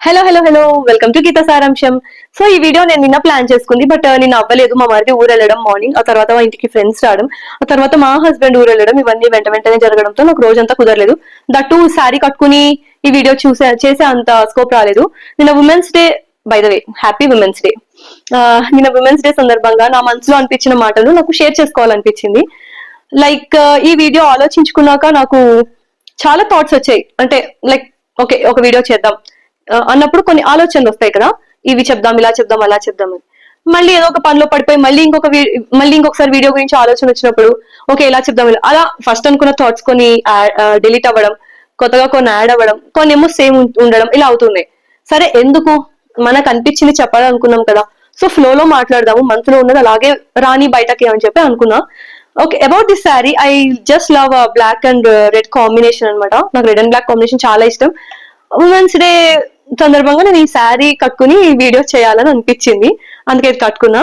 Hello hello hello welcome to Gita సారాంశం so ఈ video నేను నిన్న ప్లాన్ చేసుకుంది బట్ uh, నేను అవ్వలేదు. మా మరిది ఊరు వెళ్ళడం మార్నింగ్ ఆ తర్వాత మా ఇంటికి ఫ్రెండ్స్ రావడం ఆ తర్వాత మా హస్బెండ్ ఊరు వెళ్ళడం ఇవన్నీ వెంట వెంటనే జరగడంతో నాకు రోజంతా కుదరలేదు. దట్టు శారీ కట్టుకుని ఈ వీడియో చూసే చేసే అంత స్కోప్ రాలేదు. నిన్న women's day by the way happy women's day నిన్న ఉమెన్స్ డే సందర్భంగా నా మనసులో అనిపించిన మాటలు నాకు షేర్ చేసుకోవాలనిపించింది. లైక్ uh, ఈ వీడియో ఆలోచించుకున్నాక నాకు చాలా థాట్స్ వచ్చాయి. అంటే లైక్ ఓకే ఒక వీడియో చేద్దాం. అన్నప్పుడు కొన్ని ఆలోచనలు వస్తాయి కదా. ఇవి చెప్దాం ఇలా చెప్దాం అలా చెప్దాం అని. మళ్ళీ ఏదో ఒక పనిలో పడిపోయి మళ్ళీ ఇంకొక వీ- మళ్ళీ ఇంకొకసారి వీడియో గురించి ఆలోచన వచ్చినప్పుడు ఓకే ఇలా చెప్దాం అలా ఫస్ట్ అనుకున్న థాట్స్ కొన్ని డిలీట్ అవ్వడం కొత్తగా కొన్ని యాడ్ అవ్వడం కొన్ని ఏమో సేమ్ ఉండడం ఇలా అవుతున్నాయి. సరే ఎందుకు? మనకు అనిపించింది చెప్పాలనుకున్నాం కదా. సో ఫ్లో లో మాట్లాడదాము. మనసులో ఉన్నది అలాగే రాని బయటకి అని చెప్పి అనుకున్నా. Okay about this sari I just love black and red combination అన్నమాట. నాకు రెడ్ అండ్ బ్లాక్ కాంబినేషన్ చాలా ఇష్టం. ఉమెన్స్ డే సందర్భంగా నేను ఈ శారీ కట్టుకుని ఈ వీడియో చేయాలని అనిపించింది. అందుకే ఇది కట్టుకున్నా.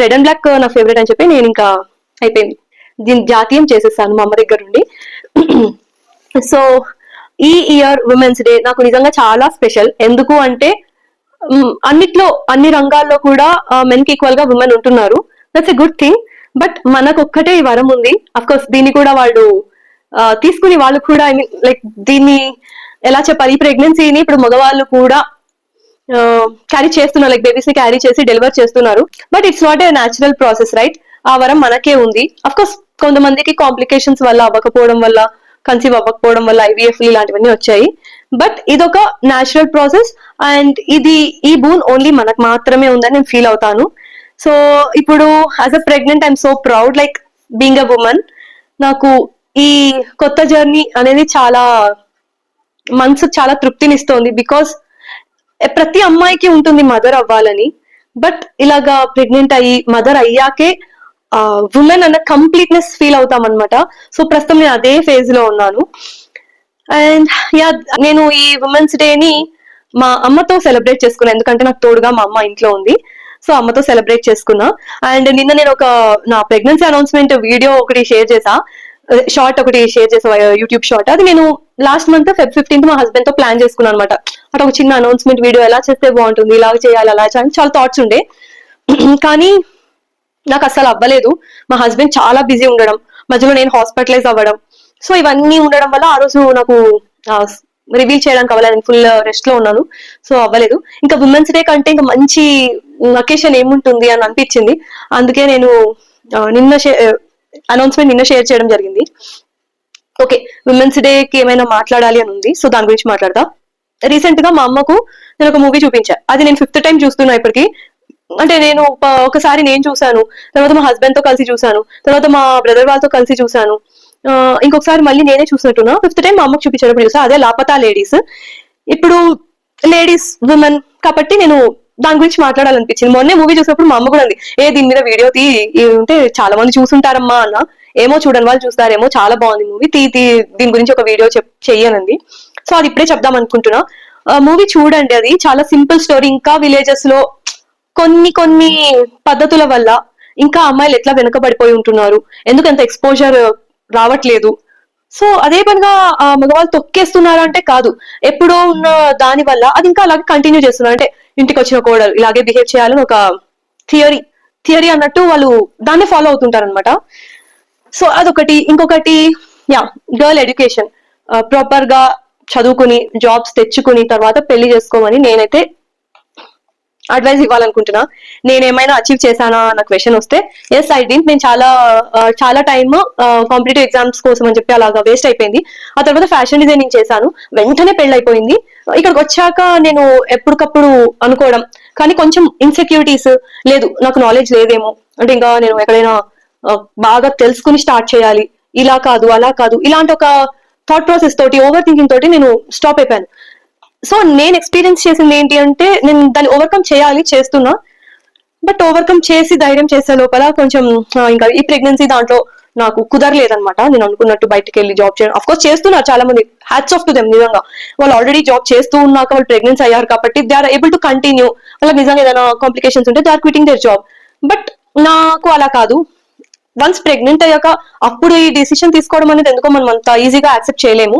రెడ్ అండ్ బ్లాక్ నా ఫేవరెట్ అని చెప్పి నేను ఇంకా అయిపోయింది. దీన్ని జాతీయం చేసేసాను మా అమ్మ దగ్గర నుండి. సో ఈ ఇయర్ ఉమెన్స్ డే నాకు నిజంగా చాలా స్పెషల్ ఎందుకు అంటే అన్నిట్లో అన్ని రంగాల్లో కూడా మెన్కి ఈక్వల్గా ఉమెన్ ఉంటున్నారు. That's a good thing but మనకు ఒక్కటే ఈ వరం ఉంది. అఫ్ కోర్స్ దీన్ని కూడా వాళ్ళు తీసుకుని వాళ్ళు కూడా ఐ మీన్ లైక్ దీన్ని ఎలా చెప్పాలి? ఈ ప్రెగ్నెన్సీని ఇప్పుడు మగవాళ్ళు కూడా క్యారీ చేస్తున్నారు. లైక్ బేబీస్ని క్యారీ చేసి డెలివర్ చేస్తున్నారు. But it's not a natural process right ఆ వరం మనకే ఉంది. అఫ్ కోర్స్ కొంతమందికి కాంప్లికేషన్స్ వల్ల అవ్వకపోవడం వల్ల కన్సీవ్ అవ్వకపోవడం వల్ల ఐవీఎఫ్ ఇలాంటివన్నీ వచ్చాయి. బట్ ఇదొక న్యాచురల్ ప్రాసెస్ అండ్ ఇది ఈ బూన్ ఓన్లీ మనకు మాత్రమే ఉందని నేను ఫీల్ అవుతాను. సో ఇప్పుడు as a pregnant I'm so proud like being a women నాకు ఈ కొత్త జర్నీ అనేది చాలా మనసు చాలా తృప్తినిస్తోంది బికాస్ ప్రతి అమ్మాయికి ఉంటుంది మదర్ అవ్వాలని. బట్ ఇలాగా ప్రెగ్నెంట్ అయ్యి మదర్ అయ్యాకే ఉమెన్ అన్న కంప్లీట్నెస్ ఫీల్ అవుతాం అనమాట సో ప్రస్తుతం నేను అదే ఫేజ్లో ఉన్నాను. అండ్ యా నేను ఈ ఉమెన్స్ డేని మా అమ్మతో సెలబ్రేట్ చేసుకున్నాను ఎందుకంటే నాకు తోడుగా మా అమ్మ ఇంట్లో ఉంది. సో అమ్మతో సెలబ్రేట్ చేసుకున్నా. అండ్ నిన్న నేను ఒక నా ప్రెగ్నెన్సీ అనౌన్స్మెంట్ వీడియో ఒకటి షేర్ చేసా. Uh, షార్ట్ ఒకటి షేర్ చేసా uh, యూట్యూబ్ షార్ట్ అది నేను లాస్ట్ మంత్ ఫెబ్ ఫిఫ్టీన్త్ మా హస్బెండ్తో ప్లాన్ చేసుకున్నాను అనమాట అటు ఒక చిన్న అనౌన్స్మెంట్ వీడియో ఎలా చేస్తే బాగుంటుంది ఇలా చేయాలి అలా అని చాలా థాట్స్ ఉండే. కానీ నాకు అస్సలు అవ్వలేదు. మా హస్బెండ్ చాలా బిజీ ఉండడం మధ్యలో నేను హాస్పిటలైజ్ అవ్వడం. సో ఇవన్నీ ఉండడం వల్ల ఆ రోజు నాకు రివీల్ చేయడానికి అవ్వలేదు. నేను ఫుల్ రెస్ట్లో ఉన్నాను. సో అవ్వలేదు. ఇంకా ఉమెన్స్ డే కంటే ఇంకా మంచి అకేషన్ ఏముంటుంది అని అనిపించింది. అందుకే నేను నిన్న అనౌన్స్మెంట్ నిన్న షేర్ చేయడం జరిగింది. ఓకే విమెన్స్ డే కి ఏమైనా మాట్లాడాలి అని ఉంది సో దాని గురించి మాట్లాడదా. రీసెంట్గా మా అమ్మకు నేను ఒక మూవీ చూపించా. అది నేను ఫిఫ్త్ టైం చూస్తున్నా ఇప్పటికి. అంటే నేను ఒకసారి నేను చూసాను తర్వాత మా హస్బెండ్తో కలిసి చూసాను తర్వాత మా బ్రదర్ వాళ్ళతో కలిసి చూసాను ఆ, ఇంకొకసారి మళ్ళీ నేనే చూసినట్టున్నా. ఫిఫ్త్ టైం మా అమ్మకు చూపించేటప్పుడు చూసా అదే లాపతా లేడీస్ ఇప్పుడు లేడీస్ ఉమెన్ కాబట్టి నేను దాని గురించి మాట్లాడాలనిపించింది. మొన్నే మూవీ చూసినప్పుడు మా అమ్మ కూడా అంది ఏ దీని మీద వీడియో తీ ఉంటే చాలా మంది చూసుంటారమ్మా అన్న. ఏమో చూడని వాళ్ళు చూస్తారేమో చాలా బాగుంది మూవీ తీ దీని గురించి ఒక వీడియో చెప్ చెయ్యనంది. సో అది ఇప్పుడే చెప్దాం అనుకుంటున్నా. మూవీ చూడండి అది. చాలా సింపుల్ స్టోరీ ఇంకా విలేజెస్లో కొన్ని కొన్ని పద్ధతుల వల్ల ఇంకా అమ్మాయిలు ఎట్లా వెనుకబడిపోయి ఉంటున్నారు. ఎందుకంత ఎక్స్పోజర్ రావట్లేదు. సో అదే పనిగా ఆ, మగవాళ్ళు తొక్కేస్తున్నారు అంటే కాదు. ఎప్పుడో ఉన్న దాని వల్ల అది ఇంకా అలాగే కంటిన్యూ చేస్తున్నారు. అంటే ఇంటికి వచ్చిన కోడలు ఇలాగే బిహేవ్ చేయాలని ఒక థియరీ థియరీ అన్నట్టు వాళ్ళు దాన్ని ఫాలో అవుతుంటారు అనమాట సో అదొకటి. ఇంకొకటి యా గర్ల్ ఎడ్యుకేషన్ ప్రాపర్గా చదువుకుని జాబ్స్ తెచ్చుకుని తర్వాత పెళ్ళి చేసుకోమని నేనైతే అడ్వైస్ ఇవ్వాలనుకుంటున్నా. నేను ఏమైనా అచీవ్ చేశానా అన్న క్వశ్చన్ వస్తే ఎస్ ఐ డింట్ నేను చాలా uh, చాలా టైమ్ కాంపిటేటివ్ ఎగ్జామ్స్ కోసం అని చెప్పి అలాగా వేస్ట్ అయిపోయింది. ఆ తర్వాత ఫ్యాషన్ డిజైనింగ్ చేశాను. వెంటనే పెళ్ళి అయిపోయింది uh, ఇక్కడికి వచ్చాక నేను ఎప్పటికప్పుడు అనుకోవడం. కానీ కొంచెం ఇన్సెక్యూరిటీస్ లేదు నాకు నాలెడ్జ్ లేదేమో. అంటే ఇంకా నేను ఎక్కడైనా బాగా తెలుసుకుని స్టార్ట్ చేయాలి. ఇలా కాదు అలా కాదు. ఇలాంటి ఒక థాట్ ప్రాసెస్ తోటి ఓవర్ థింకింగ్ తోటి నేను స్టాప్ అయిపోయాను. సో నేను ఎక్స్పీరియన్స్ చేసింది ఏంటి అంటే నేను దాన్ని ఓవర్కమ్ చేయాలి చేస్తున్నా. బట్ ఓవర్కమ్ చేసి ధైర్యం చేసే లోపల కొంచెం ఇంకా ఈ ప్రెగ్నెన్సీ దాంట్లో నాకు కుదరలేదనమాట నేను అనుకున్నట్టు బయటకు వెళ్ళి జాబ్ చేయడం. అఫ్ కోర్స్ చేస్తున్నారు చాలా మంది. హ్యాట్స్ ఆఫ్ టు దెమ్ నిజంగా. వాళ్ళు ఆల్రెడీ జాబ్ చేస్తూ ఉన్నాక వాళ్ళు ప్రెగ్నెన్సీ అయ్యారు కాబట్టి they are able to continue వాళ్ళకి నిజంగా ఏదైనా కాంప్లికేషన్స్ ఉంటే they are quitting their job but నాకు అలా కాదు. వన్స్ ప్రెగ్నెంట్ అయ్యాక అప్పుడు ఈ డిసిషన్ తీసుకోవడం అనేది ఎందుకో మనం అంత ఈజీగా యాక్సెప్ట్ చేయలేము.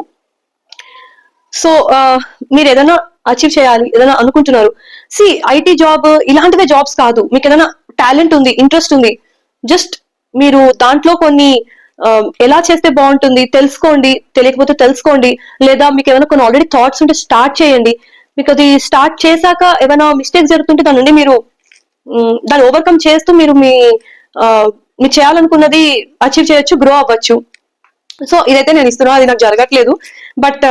సో uh, మీరు ఏదైనా అచీవ్ చేయాలి ఏదైనా అనుకుంటున్నారు. సి ఐటీ జాబ్ ఇలాంటివే జాబ్స్ కాదు. మీకు ఏదైనా టాలెంట్ ఉంది ఇంట్రెస్ట్ ఉంది. జస్ట్ మీరు దాంట్లో కొన్ని um, ఎలా చేస్తే బాగుంటుంది తెలుసుకోండి తెలియకపోతే తెలుసుకోండి. లేదా మీకు ఏమైనా కొన్ని ఆల్రెడీ థాట్స్ ఉంటే స్టార్ట్ చేయండి. మీకు అది స్టార్ట్ చేశాక ఏమైనా మిస్టేక్ జరుగుతుంటే దాని నుండి మీరు um, దాన్ని ఓవర్కమ్ చేస్తూ మీరు మీ uh, మీరు చేయాలనుకున్నది అచీవ్ చేయొచ్చు గ్రో అవ్వచ్చు. సో ఇదైతే నేను ఇస్తున్నా అది నాకు జరగట్లేదు. బట్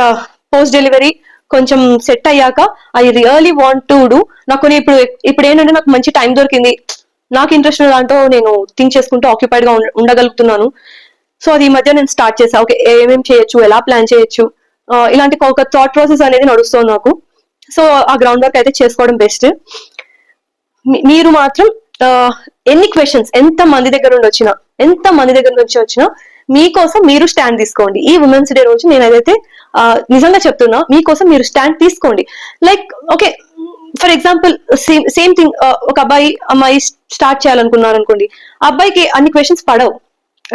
పోస్ట్ డెలివరీ కొంచెం సెట్ అయ్యాక I really want to do నాకు ఇప్పుడు ఇప్పుడు ఏంటంటే నాకు మంచి టైం దొరికింది. నాకు ఇంట్రెస్ట్ ఉన్న దాంట్లో నేను థింక్ చేసుకుంటూ ఆక్యుపైడ్గా ఉండగలుగుతున్నాను. సో అది ఈ మధ్య నేను స్టార్ట్ చేసా ఓకే ఏమేమి చేయొచ్చు ఎలా ప్లాన్ చేయొచ్చు? Uh, ఇలాంటి ఒక థాట్ ప్రాసెస్ అనేది నడుస్తుంది నాకు. సో ఆ గ్రౌండ్ వర్క్ అయితే చేసుకోవడం బెస్ట్ మీరు మాత్రం ఎన్ని క్వశ్చన్స్ ఎంత మంది దగ్గర నుండి వచ్చినా ఎంత మంది దగ్గర నుంచి వచ్చినా మీకోసం మీరు స్టాండ్ తీసుకోండి. ఈ ఉమెన్స్ డే రోజు నేను ఏదైతే నిజంగా చెప్తున్నా మీకోసం మీరు స్టాండ్ తీసుకోండి. Like okay for example same same thing ఒక అబ్బాయి అమ్మాయి స్టార్ట్ చేయాలనుకున్నారు అనుకోండి ఆ అబ్బాయికి అన్ని క్వశ్చన్స్ పడవు.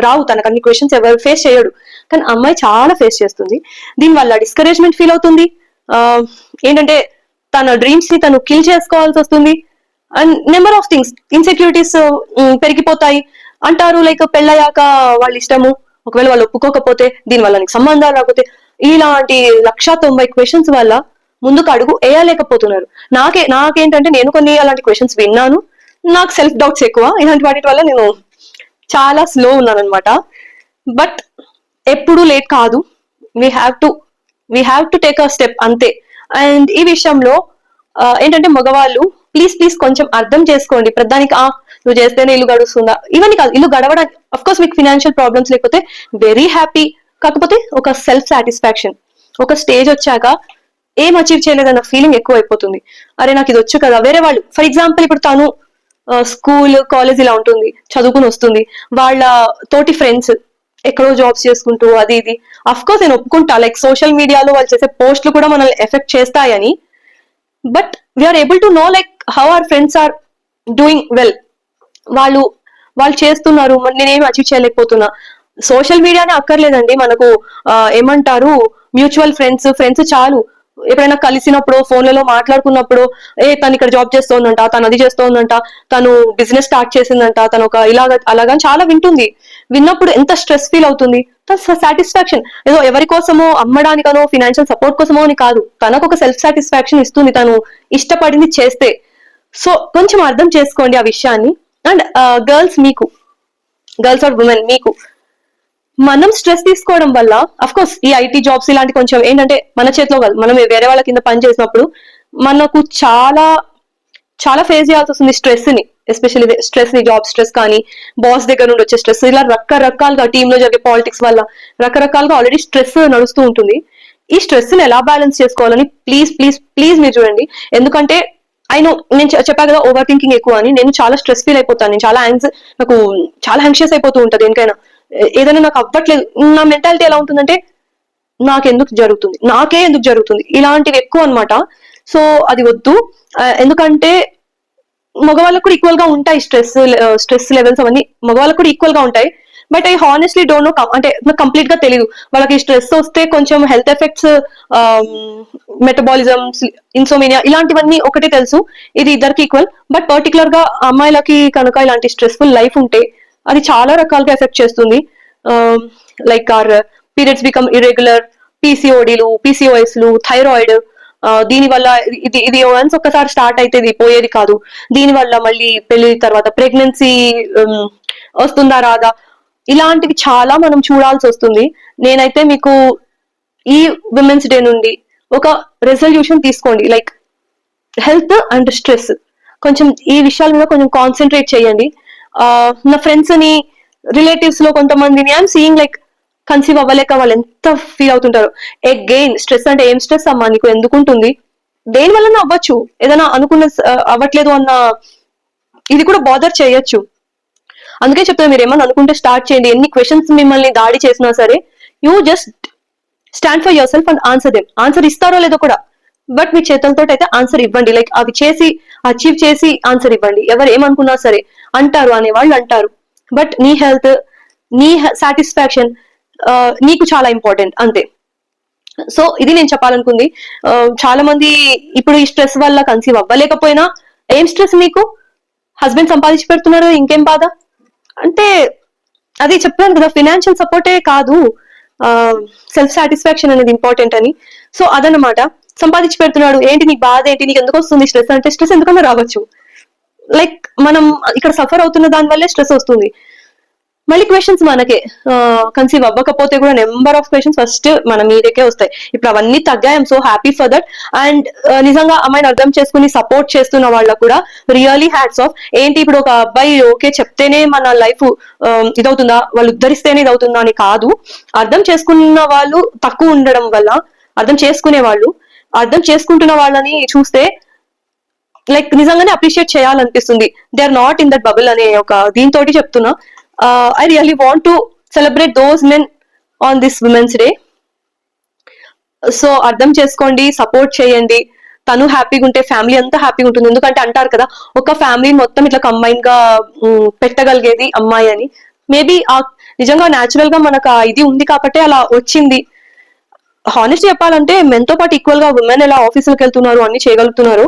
రావు తనకు అన్ని క్వశ్చన్స్ ఎవరు ఫేస్ చేయడు. కానీ అమ్మాయి చాలా ఫేస్ చేస్తుంది. దీనివల్ల డిస్కరేజ్మెంట్ ఫీల్ అవుతుంది. ఏంటంటే తన డ్రీమ్స్ని తను కిల్ చేసుకోవాల్సి వస్తుంది. And number of things insecurities పెరిగిపోతాయి. అంటారు లైక్ పెళ్ళయ్యాక వాళ్ళ ఇష్టము ఒకవేళ వాళ్ళు ఒప్పుకోకపోతే దీనివల్ల నీకు సంబంధాలు రాకపోతే ఇలాంటి లక్ష తొంభై క్వశ్చన్స్ వల్ల ముందుకు అడుగు వేయలేకపోతున్నారు. నాకే నాకేంటంటే నేను కొన్ని అలాంటి క్వశ్చన్స్ విన్నాను. నాకు సెల్ఫ్ డౌట్స్ ఎక్కువ. ఇలాంటి వాటి వల్ల నేను చాలా స్లో ఉన్నాను అనమాట బట్ ఎప్పుడు లేట్ కాదు. We have to we have to take a step అంతే. అండ్ ఈ విషయంలో uh, ఏంటంటే మగవాళ్ళు ప్లీజ్ ప్లీజ్ కొంచెం అర్థం చేసుకోండి. ప్రధానికి ఆ నువ్వు చేస్తేనే ఇల్లు గడుస్తుందా? ఇవన్నీ కాదు ఇల్లు గడవడానికి అఫ్ కోర్స్ మీకు ఫినాన్షియల్ ప్రాబ్లమ్స్ లేకపోతే వెరీ హ్యాపీ కాకపోతే ఒక సెల్ఫ్ సాటిస్ఫాక్షన్ ఒక స్టేజ్ వచ్చాక ఏం అచీవ్ చేయలేదన్న ఫీలింగ్ ఎక్కువ అయిపోతుంది అరే నాకు ఇది వచ్చు కదా. వేరే వాళ్ళు ఫర్ ఎగ్జాంపుల్ ఇప్పుడు తను స్కూల్ కాలేజ్ ఇలా ఉంటుంది చదువుకుని వస్తుంది. వాళ్ళ తోటి ఫ్రెండ్స్ ఎక్కడో జాబ్స్ చేసుకుంటూ అది ఇది. అఫ్ కోర్స్ నేను ఒప్పుకుంటా లైక్ సోషల్ మీడియాలో వాళ్ళు చేసే పోస్ట్లు కూడా మనల్ని ఎఫెక్ట్ చేస్తాయని. But we're able to know like how our friends are doing well వాళ్ళు వాళ్ళు చేస్తున్నారు మరి నేనేమి అచీవ్ చేయలేకపోతున్నా. సోషల్ మీడియానే అక్కర్లేదండి. మనకు ఏమంటారు? మ్యూచువల్ ఫ్రెండ్స్ ఫ్రెండ్స్ చాలు. ఎప్పుడైనా కలిసినప్పుడు ఫోన్లలో మాట్లాడుకున్నప్పుడు ఏ తను ఇక్కడ జాబ్ చేస్తోందంట తను అది చేస్తోందంట తను బిజినెస్ స్టార్ట్ చేసిందంట తను ఒక ఇలాగ అలాగా చాలా వింటుంది. విన్నప్పుడు ఎంత స్ట్రెస్ ఫీల్ అవుతుంది? సాటిస్ఫాక్షన్ ఏదో ఎవరి కోసమో అమ్మడానికనో ఫినాన్షియల్ సపోర్ట్ కోసమో అని కాదు. తనకు ఒక సెల్ఫ్ సాటిస్ఫాక్షన్ ఇస్తుంది తను. ఇష్టపడింది చేస్తే. సో కొంచెం అర్థం చేసుకోండి ఆ విషయాన్ని. అండ్ గర్ల్స్ మీకు. గర్ల్స్ ఆర్ ఉమెన్ మీకు. మనం స్ట్రెస్ తీసుకోవడం వల్ల అఫ్ కోర్స్ ఈ ఐటీ జాబ్స్ ఇలాంటి కొంచెం ఏంటంటే మన చేతిలో కాదు. మనం వేరే వాళ్ళ కింద పని చేసినప్పుడు మనకు చాలా చాలా ఫేస్ చేయాల్సి వస్తుంది స్ట్రెస్ని. ఎస్పెషల్లీ స్ట్రెస్ని జాబ్ స్ట్రెస్ కానీ బాస్ దగ్గర నుండి వచ్చే స్ట్రెస్ ఇలా రకరకాలుగా టీమ్లో జరిగే పాలిటిక్స్ వల్ల రకరకాలుగా ఆల్రెడీ స్ట్రెస్ నడుస్తూ ఉంటుంది. ఈ స్ట్రెస్ని ఎలా బ్యాలెన్స్ చేసుకోవాలని ప్లీజ్ ప్లీజ్ ప్లీజ్ మీరు చూడండి. ఎందుకంటే ఐ నో నేను చెప్పాను కదా ఓవర్ థింకింగ్ ఎక్కువ అని. నేను చాలా స్ట్రెస్ ఫీల్ అయిపోతాను. నేను చాలా యాంగ్స్ నాకు చాలా యాంగ్షియస్ అయిపోతూ ఉంటుంది దేనికైనా. ఏదైనా నాకు అవ్వట్లేదు. నా మెంటాలిటీ ఎలా ఉంటుందంటే నాకెందుకు జరుగుతుంది? నాకే ఎందుకు జరుగుతుంది? ఇలాంటివి ఎక్కువ అన్నమాట. సో అది వద్దు. ఎందుకంటే మగవాళ్ళకు కూడా ఈక్వల్గా ఉంటాయి స్ట్రెస్ స్ట్రెస్ లెవెల్స్ అవన్నీ. మగవాళ్ళకు కూడా ఈక్వల్గా ఉంటాయి. But I honestly don't know అంటే నాకు కంప్లీట్గా తెలియదు వాళ్ళకి స్ట్రెస్ వస్తే కొంచెం హెల్త్ ఎఫెక్ట్స్ మెటబాలిజం ఇన్సోమేనియా ఇలాంటివన్నీ ఒకటే తెలుసు. ఇది ఇద్దరికి ఈక్వల్ బట్ పర్టికులర్గా అమ్మాయిలకి కనుక ఇలాంటి స్ట్రెస్ఫుల్ లైఫ్ ఉంటే అది చాలా రకాలుగా ఎఫెక్ట్ చేస్తుంది. Like or periods become irregular పీసీఓడీలు పీసీఓఎస్లు థైరాయిడ్ దీని వల్ల ఇది ఇది వన్స్ ఒక్కసారి స్టార్ట్ అయితే ఇది పోయేది కాదు. దీని వల్ల మళ్ళీ పెళ్ళి తర్వాత ప్రెగ్నెన్సీ వస్తుందా రాదా? ఇలాంటివి చాలా మనం చూడాల్సి వస్తుంది. నేనైతే మీకు ఈ విమెన్స్ డే నుండి ఒక రెజల్యూషన్ తీసుకోండి. లైక్ హెల్త్ అండ్ స్ట్రెస్ కొంచెం ఈ విషయాల మీద కొంచెం కాన్సన్ట్రేట్ చేయండి. నా ఫ్రెండ్స్ని రిలేటివ్స్లో కొంతమందిని ఐఎమ్ సీయింగ్ లైక్ కన్సీవ్ అవ్వలేక వాళ్ళు ఎంత ఫీల్ అవుతుంటారు. ఎగెయిన్ స్ట్రెస్ అంటే ఏం స్ట్రెస్ అమ్మా? నీకు ఎందుకుంటుంది దేని వలన అవ్వచ్చు? ఏదైనా అనుకున్న అవ్వట్లేదు అన్న ఇది కూడా బాదర్ చేయొచ్చు. అందుకే చెప్తాను మీరు ఏమన్నా అనుకుంటే స్టార్ట్ చేయండి. ఎన్ని క్వశ్చన్స్ మిమ్మల్ని దాడి చేసినా సరే you just stand for yourself and answer them answer ఇస్తారో లేదో కూడా. బట్ మీ చేతులతో అయితే ఆన్సర్ ఇవ్వండి. లైక్ అవి చేసి అచీవ్ చేసి ఆన్సర్ ఇవ్వండి. ఎవరు ఏమనుకున్నా సరే అంటారు అనే వాళ్ళు అంటారు. బట్ నీ హెల్త్ నీ సాటిస్ఫాక్షన్ నీకు చాలా ఇంపార్టెంట్ అంతే. సో ఇది నేను చెప్పాలనుకుంది. చాలా మంది ఇప్పుడు ఈ స్ట్రెస్ వల్ల కన్సీవ్ అవ్వలేకపోయినా ఏం స్ట్రెస్ మీకు? హస్బెండ్ సంపాదించి పెడుతున్నారు ఇంకేం బాధ? అంటే అది చెప్పాను కదా ఫినాన్షియల్ సపోర్టే కాదు. సెల్ఫ్ సాటిస్ఫాక్షన్ అనేది ఇంపార్టెంట్ అని. సో అదనమాట సంపాదించి పెడుతున్నాడు ఏంటి నీకు బాధ? ఏంటి నీకు ఎందుకు వస్తుంది స్ట్రెస్ అంటే స్ట్రెస్ ఎందుకన్నా రావచ్చు. లైక్ మనం ఇక్కడ సఫర్ అవుతున్న దాని వల్లే స్ట్రెస్ వస్తుంది. మళ్ళీ క్వశ్చన్స్ మనకే కన్సీవ్ అవ్వకపోతే కూడా నెంబర్ ఆఫ్ క్వశ్చన్స్ ఫస్ట్ మన మీదకే వస్తాయి. ఇప్పుడు అవన్నీ తగ్గాయి. I'm so happy for that and నిజంగా అమ్మాయిని అర్థం చేసుకుని సపోర్ట్ చేస్తున్న వాళ్ళకు కూడా రియలీ హ్యాట్స్ ఆఫ్ ఏంటి ఇప్పుడు ఒక అబ్బాయి ఓకే చెప్తేనే మన లైఫ్ ఇదవుతుందా? వాళ్ళు ఉద్ధరిస్తేనే ఇదవుతుందా అని కాదు. అర్థం చేసుకున్న వాళ్ళు తక్కువ ఉండడం వల్ల అర్థం చేసుకునే వాళ్ళు అర్థం చేసుకుంటున్న వాళ్ళని చూస్తే లైక్ నిజంగానే అప్రిషియేట్ చేయాలనిపిస్తుంది. They are not in that bubble అనే ఒక దీంతో చెప్తున్నా. I really want to celebrate those men on this women's day so అర్థం చేసుకోండి సపోర్ట్ చేయండి. తను హ్యాపీగా ఉంటే ఫ్యామిలీ అంతా హ్యాపీగా ఉంటుంది. ఎందుకంటే అంటారు కదా ఒక ఫ్యామిలీ మొత్తం ఇట్లా కంబైన్గా పెట్టగలిగేది అమ్మాయి అని. మేబీ ఆ నిజంగా న్యాచురల్గా మనకు ఇది ఉంది కాబట్టి అలా వచ్చింది. హానెస్ట్ చెప్పాలంటే మెన్తో పాటు ఈక్వల్గా ఉమెన్ ఎలా ఆఫీసులకు వెళ్తున్నారు అన్ని చేయగలుగుతున్నారు.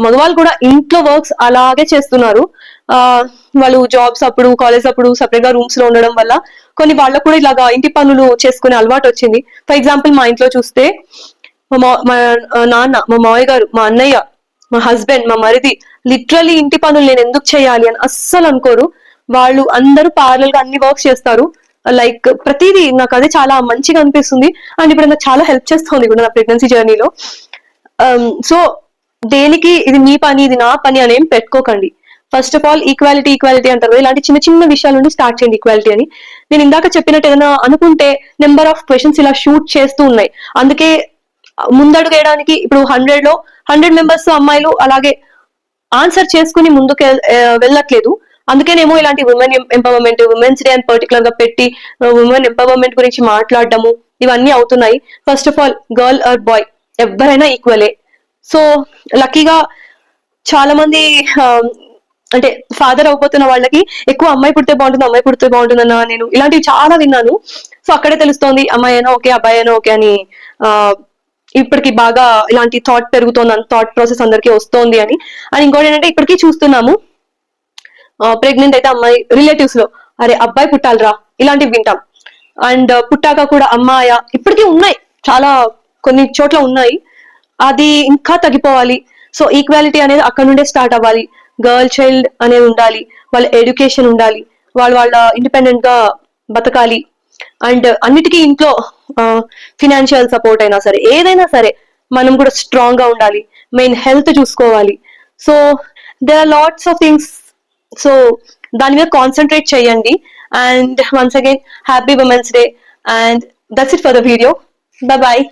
మగవాళ్ళు కూడా ఇంట్లో వర్క్స్ అలాగే చేస్తున్నారు. ఆ వాళ్ళు జాబ్స్ అప్పుడు కాలేజ్ అప్పుడు సపరేట్గా రూమ్స్లో ఉండడం వల్ల కొన్ని వాళ్ళకు కూడా ఇలాగా ఇంటి పనులు చేసుకునే అలవాటు వచ్చింది. ఫర్ ఎగ్జాంపుల్ మా ఇంట్లో చూస్తే మా మా- మా నాన్న మా మావయ్య గారు మా అన్నయ్య మా హస్బెండ్ మా మరిది లిటరలీ ఇంటి పనులు నేను ఎందుకు చేయాలి అని అస్సలు అనుకోరు. వాళ్ళు అందరూ పార్లర్గా అన్ని వర్క్స్ చేస్తారు. లైక్ ప్రతిదీ నాకు అది చాలా మంచిగా అనిపిస్తుంది. అండ్ ఇప్పుడు నాకు చాలా హెల్ప్ చేస్తుంది కూడా నా ప్రెగ్నెన్సీ జర్నీలో. సో దేనికి ఇది మీ పని ఇది నా పని అని ఏం పెట్టుకోకండి. First of all equality equality అంటారు ఇలాంటి చిన్న చిన్న విషయాల నుండి స్టార్ట్ చేయండి ఈక్వాలిటీ అని. నేను ఇందాక చెప్పినట్టు ఏదైనా అనుకుంటే నెంబర్ ఆఫ్ క్వశ్చన్స్ ఇలా షూట్ చేస్తూ ఉన్నాయి. అందుకే ముందడుగు వేయడానికి ఇప్పుడు హండ్రెడ్లో హండ్రెడ్ మెంబర్స్ అమ్మాయిలు అలాగే ఆన్సర్ చేసుకుని ముందుకు వెళ్ళట్లేదు. అందుకేనేమో ఇలాంటి ఉమెన్ ఎంపవర్మెంట్ ఉమెన్స్ డే అని పర్టికులర్గా పెట్టి ఉమెన్ ఎంపవర్మెంట్ గురించి మాట్లాడడము ఇవన్నీ అవుతున్నాయి. First of all girl or boy ఎవరైనా ఈక్వలే సో లక్కీగా చాలా మంది అంటే ఫాదర్ అవబోతున్న వాళ్ళకి ఎక్కువ అమ్మాయి పుడితే బాగుంటుంది అమ్మాయి పుడితే బాగుంటుందన్న నేను ఇలాంటివి చాలా విన్నాను. సో అక్కడే తెలుస్తోంది అమ్మాయి అయినా ఓకే అబ్బాయి అయినా ఓకే అని ఆ, ఇప్పటికి బాగా ఇలాంటి థాట్ పెరుగుతోంది థాట్ ప్రాసెస్ అందరికీ వస్తోంది అని. అండ్ ఇంకోటి ఏంటంటే ఇప్పటికీ చూస్తున్నాము ప్రెగ్నెంట్ అయితే అమ్మాయి రిలేటివ్స్లో అరే అబ్బాయి పుట్టాలిరా ఇలాంటివి వింటాం. అండ్ పుట్టాక కూడా అమ్మాయ ఇప్పటికీ ఉన్నాయి చాలా కొన్ని చోట్ల ఉన్నాయి. అది ఇంకా తగ్గిపోవాలి. సో ఈక్వాలిటీ అనేది అక్కడ నుండే స్టార్ట్ అవ్వాలి. గర్ల్ చైల్డ్ అనేది ఉండాలి. వాళ్ళ ఎడ్యుకేషన్ ఉండాలి. వాళ్ళు వాళ్ళ ఇండిపెండెంట్గా బతకాలి. అండ్ అన్నిటికీ ఇంట్లో ఫినాన్షియల్ సపోర్ట్ అయినా సరే ఏదైనా సరే మనం కూడా స్ట్రాంగ్గా ఉండాలి. మెయిన్ హెల్త్ చూసుకోవాలి. So they are lots of things so దాని మీద కాన్సన్ట్రేట్ చేయండి. And once again happy women's day and that's it for the video bye